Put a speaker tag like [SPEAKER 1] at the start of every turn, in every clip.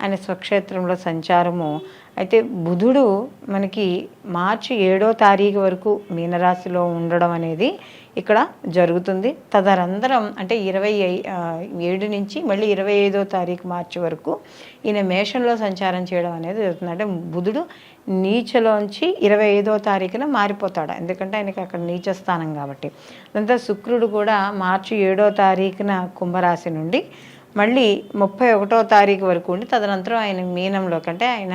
[SPEAKER 1] ఆయన స్వక్షేత్రంలో సంచారము. అయితే బుధుడు మనకి మార్చి ఏడో తారీఖు వరకు మీనరాశిలో ఉండడం అనేది ఇక్కడ జరుగుతుంది. తదనంతరం అంటే ఇరవై ఏడు నుంచి మళ్ళీ ఇరవై ఐదో తారీఖు మార్చి వరకు ఈయన మేషంలో సంచారం చేయడం అనేది జరుగుతుంది. అంటే బుధుడు నీచలోంచి ఇరవై ఐదో తారీఖున మారిపోతాడు. ఎందుకంటే ఆయనకి అక్కడ నీచ స్థానం కాబట్టి. అదంతా శుక్రుడు కూడా మార్చి ఏడో తారీఖున కుంభరాశి నుండి మళ్ళీ ముప్పై ఒకటో తారీఖు వరకు ఉండి తదనంతరం ఆయన మీనంలోకి అంటే ఆయన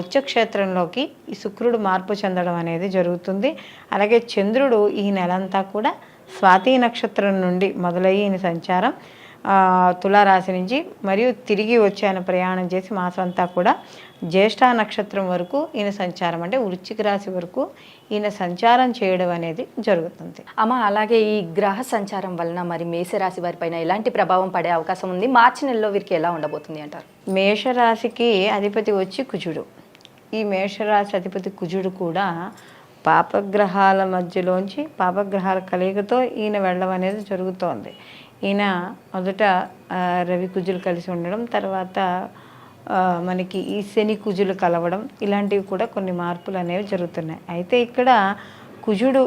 [SPEAKER 1] ఉచ్చక్షేత్రంలోకి ఈ శుక్రుడు మార్పు చెందడం అనేది జరుగుతుంది. అలాగే చంద్రుడు ఈ నెలంతా కూడా స్వాతి నక్షత్రం నుండి మొదలయ్యి ఈయన సంచారం. తులారాశి నుంచి మరియు తిరిగి వచ్చి ఆయన ప్రయాణం చేసి మాసం అంతా కూడా జ్యేష్ఠ నక్షత్రం వరకు ఈయన సంచారం. అంటే వృశ్చిక రాశి వరకు ఈయన సంచారం చేయడం అనేది జరుగుతుంది.
[SPEAKER 2] అమ్మ అలాగే ఈ గ్రహ సంచారం వలన మరి మేషరాశి వారిపైన ఎలాంటి ప్రభావం పడే అవకాశం ఉంది? మార్చి నెలలో వీరికి ఎలా ఉండబోతుంది అంటారు?
[SPEAKER 1] మేషరాశికి అధిపతి వచ్చి కుజుడు. ఈ మేషరాశి అధిపతి కుజుడు కూడా పాపగ్రహాల మధ్యలోంచి పాపగ్రహాల కలయికతో ఈయన వెళ్ళడం అనేది జరుగుతోంది. ఈయన మొదట రవి కుజులు కలిసి ఉండడం తర్వాత మనకి ఈ శని కుజులు కలవడం ఇలాంటివి కూడా కొన్ని మార్పులు అనేవి జరుగుతున్నాయి. అయితే ఇక్కడ కుజుడు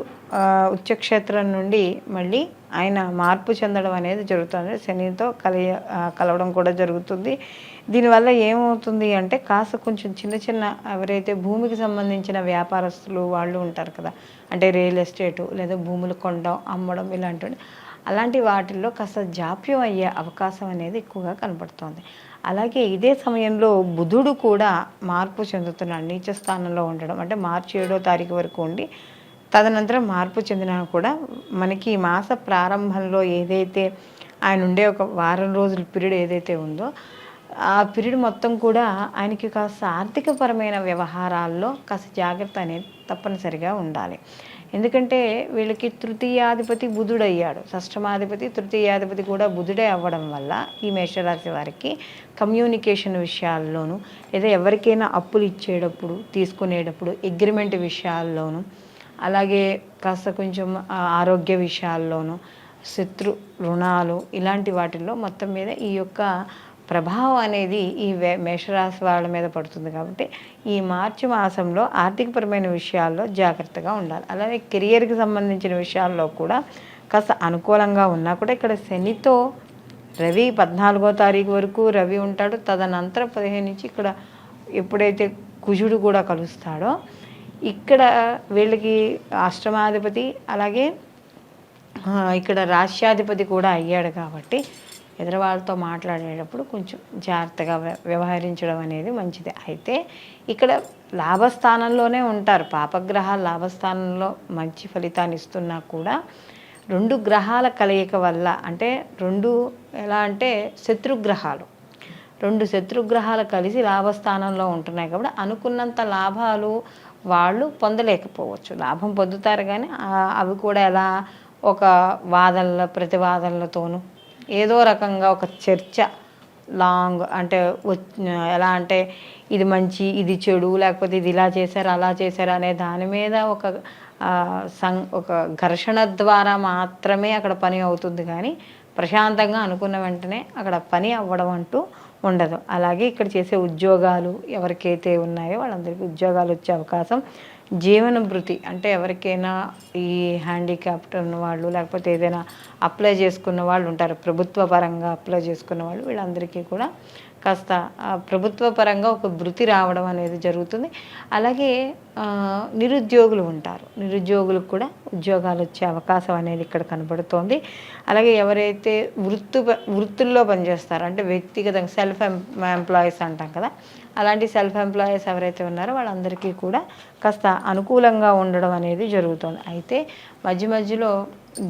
[SPEAKER 1] ఉచ్చక్షేత్రం నుండి మళ్ళీ ఆయన మార్పు చెందడం అనేది జరుగుతుంది. శనితో కలయ కలవడం కూడా జరుగుతుంది. దీనివల్ల ఏమవుతుంది అంటే కాస్త కొంచెం చిన్న చిన్న ఎవరైతే భూమికి సంబంధించిన వ్యాపారస్తులు వాళ్ళు ఉంటారు కదా అంటే రియల్ ఎస్టేటు లేదా భూములు కొనడం అమ్మడం ఇలాంటివి అలాంటి వాటిల్లో కాస్త జాప్యం అయ్యే అవకాశం అనేది ఎక్కువగా కనపడుతోంది అలాగే ఇదే సమయంలో బుధుడు కూడా మార్పు చెందుతున్నాడు. నీచ స్థానంలో ఉండడం అంటే మార్చి ఏడో తారీఖు వరకు ఉండి తదనంతరం మార్పు చెందినా కూడా మనకి ఈ మాస ప్రారంభంలో ఏదైతే ఆయన ఉండే ఒక వారం రోజుల పీరియడ్ ఏదైతే ఉందో ఆ పీరియడ్ మొత్తం కూడా ఆయనకి కాస్త ఆర్థికపరమైన వ్యవహారాల్లో కాస్త జాగ్రత్త అనేది తప్పనిసరిగా ఉండాలి. ఎందుకంటే వీళ్ళకి తృతీయాధిపతి బుధుడయ్యాడు. షష్టమాధిపతి తృతీయాధిపతి కూడా బుధుడే అవ్వడం వల్ల ఈ మేషరాశి వారికి కమ్యూనికేషన్ విషయాల్లోనూ లేదా ఎవరికైనా అప్పులు ఇచ్చేటప్పుడు తీసుకునేటప్పుడు అగ్రిమెంట్ విషయాల్లోనూ అలాగే కాస్త కొంచెం ఆరోగ్య విషయాల్లోనూ శత్రు రుణాలు ఇలాంటి వాటిల్లో మొత్తం మీద ఈ యొక్క ప్రభావం అనేది ఈ మేషరాశి వాళ్ళ మీద పడుతుంది కాబట్టి ఈ మార్చి మాసంలో ఆర్థికపరమైన విషయాల్లో జాగ్రత్తగా ఉండాలి. అలాగే కెరియర్కి సంబంధించిన విషయాల్లో కూడా కాస్త అనుకూలంగా ఉన్నా కూడా ఇక్కడ శనితో రవి పద్నాలుగో తారీఖు వరకు రవి ఉంటాడు. తదనంతరం పదిహేను నుంచి ఇక్కడ ఎప్పుడైతే కుజుడు కూడా కలుస్తాడో ఇక్కడ వీళ్ళకి అష్టమాధిపతి అలాగే ఇక్కడ రాష్ట్రాధిపతి కూడా అయ్యాడు కాబట్టి ఎదురు వాళ్ళతో మాట్లాడేటప్పుడు కొంచెం జాగ్రత్తగా వ్య- వ్యవహరించడం అనేది మంచిది. అయితే ఇక్కడ లాభస్థానంలోనే ఉంటారు. పాపగ్రహాలు లాభస్థానంలో మంచి ఫలితాన్ని ఇస్తున్నా కూడా రెండు గ్రహాల కలయిక వల్ల అంటే రెండు ఎలా అంటే శత్రుగ్రహాలు. రెండు శత్రుగ్రహాలు కలిసి లాభస్థానంలో ఉంటున్నాయి కాబట్టి అనుకున్నంత లాభాలు వాళ్ళు పొందలేకపోవచ్చు. లాభం పొందుతారు కానీ అవి కూడా ఎలా ఒక వాదనల ప్రతివాదనలతోనూ ఏదో రకంగా ఒక చర్చ లాంగ్ అంటే ఎలా అంటే ఇది మంచి ఇది చెడు లేకపోతే ఇది ఇలా చేశారు అలా చేశారు అనే దాని మీద ఒక సం ఒక ఘర్షణ ద్వారా మాత్రమే అక్కడ పని అవుతుంది కానీ ప్రశాంతంగా అనుకున్న వెంటనే అక్కడ పని అవ్వడం అంటూ ఉండదు. అలాగే ఇక్కడ చేసే ఉద్యోగాలు ఎవరికైతే ఉన్నాయో వాళ్ళందరికీ ఉద్యోగాలు వచ్చే అవకాశం జీవన భృతి అంటే ఎవరికైనా ఈ హ్యాండిక్యాప్ట్ ఉన్న వాళ్ళు లేకపోతే ఏదైనా అప్లై చేసుకున్న వాళ్ళు ఉంటారు. ప్రభుత్వ పరంగా అప్లై చేసుకున్న వాళ్ళు వీళ్ళందరికీ కూడా కాస్త ప్రభుత్వ పరంగా ఒక వృత్తి రావడం అనేది జరుగుతుంది. అలాగే నిరుద్యోగులు ఉంటారు. నిరుద్యోగులకు కూడా ఉద్యోగాలు వచ్చే అవకాశం అనేది ఇక్కడ కనబడుతోంది. అలాగే ఎవరైతే వృత్తి వృత్తుల్లో పనిచేస్తారో అంటే వ్యక్తిగతంగా సెల్ఫ్ ఎంప్లాయీస్ అంటాం కదా అలాంటి సెల్ఫ్ ఎంప్లాయీస్ ఎవరైతే ఉన్నారో వాళ్ళందరికీ కూడా కాస్త అనుకూలంగా ఉండడం అనేది జరుగుతుంది. అయితే మధ్య మధ్యలో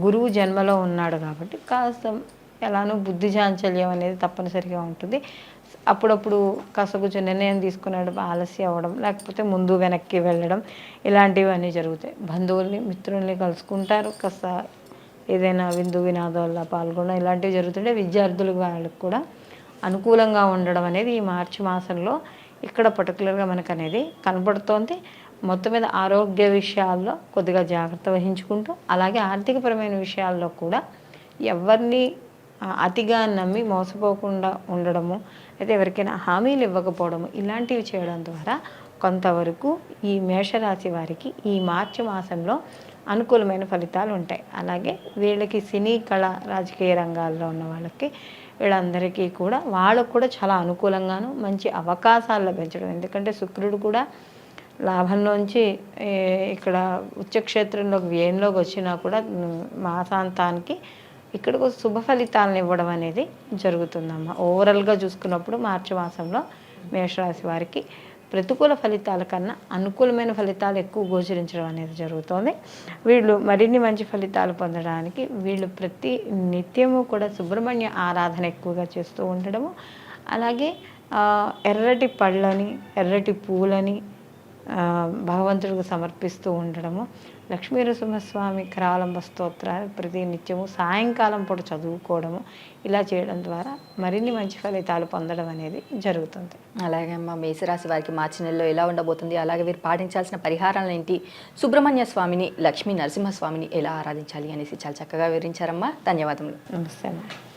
[SPEAKER 1] గురువు జన్మలో ఉన్నాడు కాబట్టి కాస్త ఎలానో బుద్ధి చాంచల్యం అనేది తప్పనిసరిగా ఉంటుంది. అప్పుడప్పుడు కాస్త కొంచెం నిర్ణయం తీసుకున్నాడు ఆలస్యం అవ్వడం లేకపోతే ముందు వెనక్కి వెళ్ళడం ఇలాంటివన్నీ జరుగుతాయి. బంధువుల్ని మిత్రుల్ని కలుసుకుంటారు. కాస్త ఏదైనా విందు వినాదాల్లో పాల్గొనడం ఇలాంటివి జరుగుతుంటే విద్యార్థులు వాళ్ళకి కూడా అనుకూలంగా ఉండడం అనేది ఈ మార్చి మాసంలో ఇక్కడ పర్టికులర్గా మనకు అనేది కనబడుతోంది మొత్తం మీద ఆరోగ్య విషయాల్లో కొద్దిగా జాగ్రత్త వహించుకుంటూ అలాగే ఆర్థికపరమైన విషయాల్లో కూడా ఎవరిని అతిగా నమ్మి మోసపోకుండా ఉండడము అయితే ఎవరికైనా హామీలు ఇవ్వకపోవడము ఇలాంటివి చేయడం ద్వారా కొంతవరకు ఈ మేషరాశి వారికి ఈ మార్చి మాసంలో అనుకూలమైన ఫలితాలు ఉంటాయి. అలాగే వీళ్ళకి సినీ కళ రాజకీయ రంగాల్లో ఉన్న వాళ్ళకి వీళ్ళందరికీ కూడా వాళ్ళకు కూడా చాలా అనుకూలంగాను మంచి అవకాశాలు లభించడం. ఎందుకంటే శుక్రుడు కూడా లాభంలోంచి ఇక్కడ ఉచ్చక్షేత్రంలోకి వ్యయంలోకి వచ్చినా కూడా మాసాంతానికి ఇక్కడికి శుభ ఫలితాలను ఇవ్వడం అనేది జరుగుతుందమ్మా. ఓవరాల్గా చూసుకున్నప్పుడు మార్చి మాసంలో మేషరాశి వారికి ప్రతికూల ఫలితాల కన్నా అనుకూలమైన ఫలితాలు ఎక్కువ గోచరించడం అనేది జరుగుతోంది. వీళ్ళు మరిన్ని మంచి ఫలితాలు పొందడానికి వీళ్ళు ప్రతి నిత్యము కూడా సుబ్రహ్మణ్య ఆరాధన ఎక్కువగా చేస్తూ ఉండడము. అలాగే ఎర్రటి పళ్ళని ఎర్రటి పూలని భగవంతుడికి సమర్పిస్తూ ఉండడము. లక్ష్మీ నరసింహస్వామి కరావలంబ స్తోత్రాలు ప్రతి నిత్యము సాయంకాలం పూట చదువుకోవడము ఇలా చేయడం ద్వారా మరిన్ని మంచి ఫలితాలు పొందడం అనేది జరుగుతుంది.
[SPEAKER 2] అలాగే అమ్మ మేషరాశి వారికి మార్చి నెలలో ఎలా ఉండబోతుంది? అలాగే వీరు పాటించాల్సిన పరిహారాలు ఏంటి? సుబ్రహ్మణ్య స్వామిని లక్ష్మీ నరసింహస్వామిని ఎలా ఆరాధించాలి అనేసి చాలా చక్కగా వివరించారమ్మా. ధన్యవాదములు.
[SPEAKER 1] నమస్తే అమ్మా.